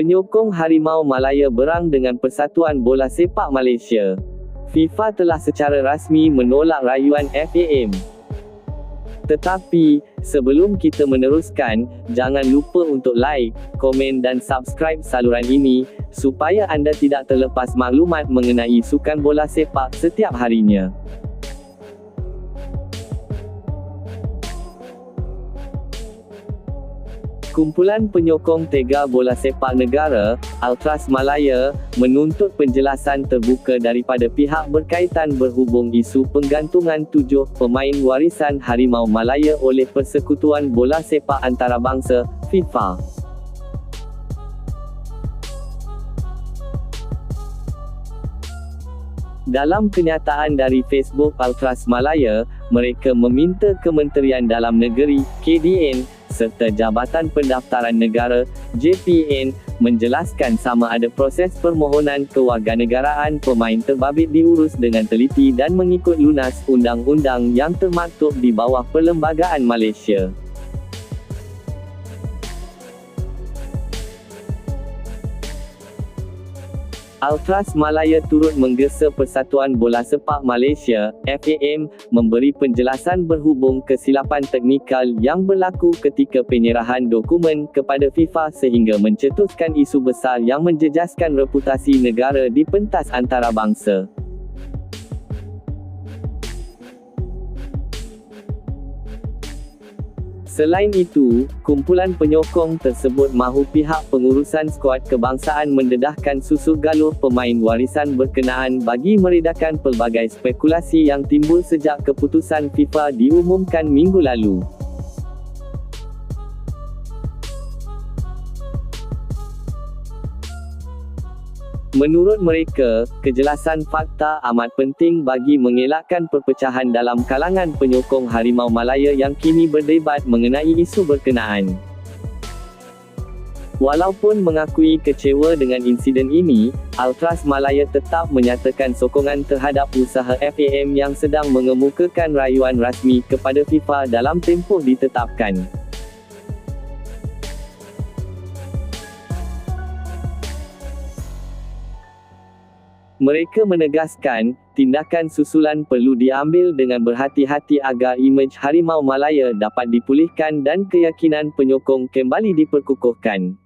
Penyokong Harimau Malaya berang dengan Persatuan Bola Sepak Malaysia. FIFA telah secara rasmi menolak rayuan FAM. Tetapi, sebelum kita meneruskan, jangan lupa untuk like, komen dan subscribe saluran ini, supaya anda tidak terlepas maklumat mengenai sukan bola sepak setiap harinya. Kumpulan penyokong Tega Bola Sepak Negara, Ultras Malaya, menuntut penjelasan terbuka daripada pihak berkaitan berhubung isu penggantungan tujuh pemain warisan Harimau Malaya oleh Persekutuan Bola Sepak Antarabangsa, FIFA. Dalam kenyataan dari Facebook Ultras Malaya, mereka meminta Kementerian Dalam Negeri, KDN, serta Jabatan Pendaftaran Negara JPN menjelaskan sama ada proses permohonan kewarganegaraan pemain terbabit diurus dengan teliti dan mengikut lunas undang-undang yang termaktub di bawah Perlembagaan Malaysia. Ultras Malaya turut menggesa Persatuan Bola Sepak Malaysia, FAM, memberi penjelasan berhubung kesilapan teknikal yang berlaku ketika penyerahan dokumen kepada FIFA sehingga mencetuskan isu besar yang menjejaskan reputasi negara di pentas antarabangsa. Selain itu, kumpulan penyokong tersebut mahu pihak pengurusan skuad kebangsaan mendedahkan susu galuh pemain warisan berkenaan bagi meredakan pelbagai spekulasi yang timbul sejak keputusan FIFA diumumkan minggu lalu. Menurut mereka, kejelasan fakta amat penting bagi mengelakkan perpecahan dalam kalangan penyokong Harimau Malaya yang kini berdebat mengenai isu berkenaan. Walaupun mengakui kecewa dengan insiden ini, Ultras Malaya tetap menyatakan sokongan terhadap usaha FAM yang sedang mengemukakan rayuan rasmi kepada FIFA dalam tempoh ditetapkan. Mereka menegaskan, tindakan susulan perlu diambil dengan berhati-hati agar imej Harimau Malaya dapat dipulihkan dan keyakinan penyokong kembali diperkukuhkan.